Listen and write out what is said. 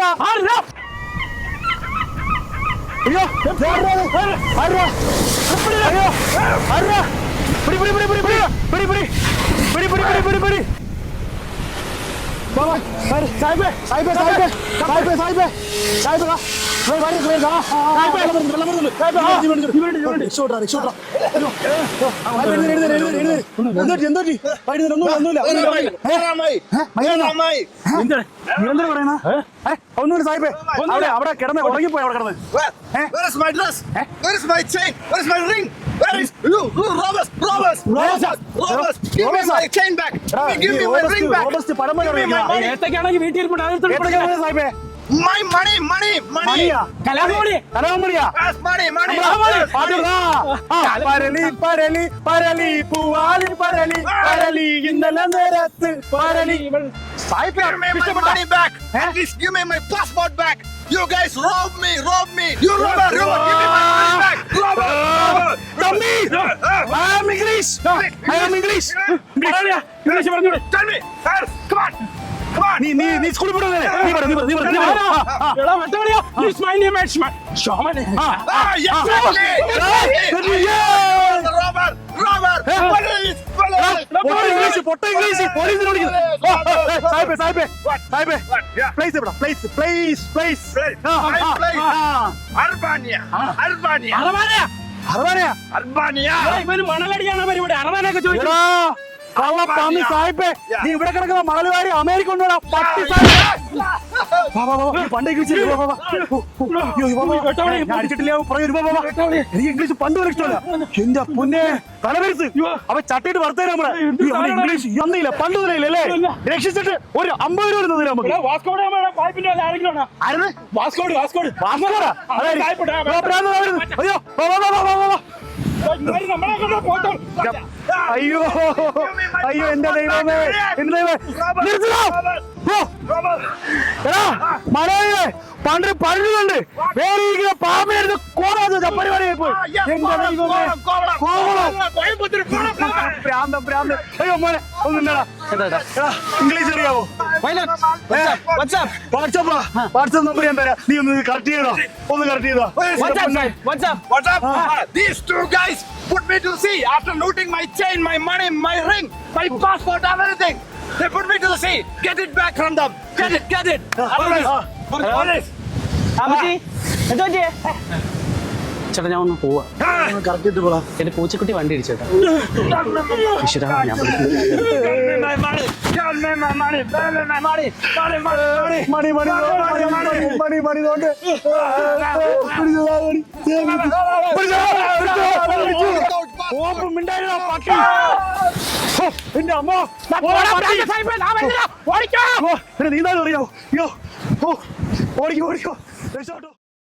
போங்க ஆடுறா ஐயோ ஆடுறா ஐயோ ஆடுறா பிடி பிடி பிடி பிடி பிடி பிடி பிடி பிடி பிடி பிடி பிடி ഒന്നുമില്ല സാഹിബേ അവിടെ അവിടെ കിടന്ന് ഉറങ്ങിപ്പോയി അവിടെ കിടന്ന് Where? Is my dress? Where is my chain? Where is my ring? Where is? You robbers! Robbers! Robbers! ഏത്തക്കാണെങ്കിൽ വീട്ടിൽ സാഹിബേ മണി മണി മണി മണി കലാമണി കലാമണിയാ മണി മണി പരളി പരളി പരളി പൂവാലിൻ പരളി പരളി ഇന്നലെ നേരത്ത് പരളി Give me my passport back. You guys robbed me, robbed me. You robber, you robber. Give me my English I am English English പറഞ്ഞോളൂ tell me sir come on നീ നീ നീ സ്കൂളിൽ പോടല്ലേ നീ പറ നീ പറ നീ പറ നീ പറ. എടാ വെട്ടവളിയ നീ സ്മൈൽ നീ മാച്ച് മാ ഷോമനെ ആ yes Robert Robert police police English പൊട്ട ഇംഗ്ലീഷ് പോലീസിനെ വിളിക്കുന്നു സാഹിബേ സാഹിബേ സാഹിബേ പ്ലേസ് എവിടെ പ്ലേസ് പ്ലേസ് പ്ലേസ് പ്ലേസ് അർബാനിയ അർബാനിയ അർബാനിയ അർബാനിയാ? പരിപാടി? ചോദിച്ചു കള്ളപ്പാമി സാഹിബ് നീ ഇവിടെ കിടക്കുന്ന മണലുകാരി അമേരിക്ക കൊണ്ടുവരാം. പട്ടി വാ വാ വാ വാ പണ്ടേക്ക് വിളിച്ചില്ല വാ വാ വാ അയ്യോ വാ വാ ഞാൻ അടിച്ചിട്ടില്ല പറയൂ വാ വാ വാ എനിക്ക് ഇംഗ്ലീഷ് പണ്ട് വരെ ഇഷ്ടമല്ല എന്റെ പൊന്നെ തലവേഴ്സ് അവ ചട്ടിട്ട് വറുത്തേ നമ്മളെ ഇംഗ്ലീഷ് ഒന്നില്ല പണ്ട് വരെയില്ലല്ലേ രക്ഷിച്ചിട്ട് ഒരു അമ്പത് രൂപ തന്നില്ല നമുക്ക് വാസ്കോട് വാസ്കോട് വാസ്കോട് വാസ്കോട് അയ്യോ വാ വാ വാ വാ വാ വാ നമ്മളെ അയ്യോ. അയ്യോ എന്റെ ദൈവമേ എന്റെ ദൈവമേ. നിർത്തണോ. എടാ മലയാളികളെ പണ്ട് പറഞ്ഞുകൊണ്ട് വേറെ പാമ്പിനെടുത്ത് വെച്ച പരിപാടിയായി പോയി. എന്റെ ദൈവമേ. കോവളം. ഭ്രാന്തം ഭ്രാന്തം അയ്യോ മോനെ ഒന്നുമില്ലടാ ഇംഗ്ലീഷ് അറിയാവോ വാട്സാപ്പാ വാട്സാപ്പ് നമ്പർ ഞാൻ തരാം നീ ഒന്ന് കറക്റ്റ് ചെയ്തോ ഒന്ന് കറക്റ്റ് ചെയ്തോ These two guys put me to sea after looting my chain, my money, my ring, my passport, everything. They put me to the sea. Get it back from them. Get it, get it. Police. Police. ചേട്ടാ ഞാൻ ഒന്ന് പോവാ. എന്റെ പൂച്ചക്കുട്ടി വണ്ടി ഇടിച്ചേട്ടാ ഓടിക്കോ ഓടിക്കോ. രക്ഷോട്ടോ